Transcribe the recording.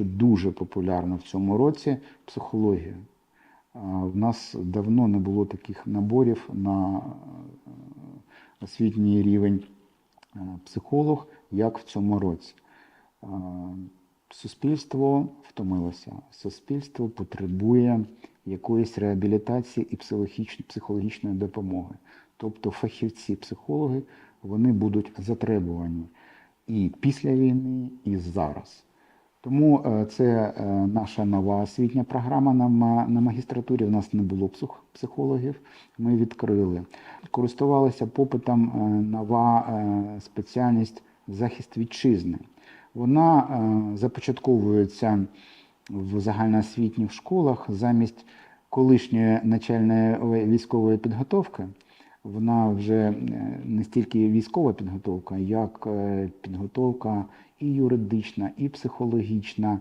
що дуже популярна в цьому році психологія. В нас давно не було таких наборів на е, освітній рівень е, психолог, як в цьому році. Суспільство втомилося, суспільство потребує якоїсь реабілітації і психологічної, допомоги. Тобто фахівці, психологи, вони будуть затребувані і після війни, і зараз. Тому е, це е, наша нова освітня програма на, магістратурі. У нас не було психологів. Ми відкрили. Користувалася попитом е, нова спеціальність захист вітчизни. Вона започатковується в загальноосвітніх школах замість колишньої начальної військової підготовки. Вона вже е, не стільки військова підготовка, як е, підготовка і юридична, і психологічна,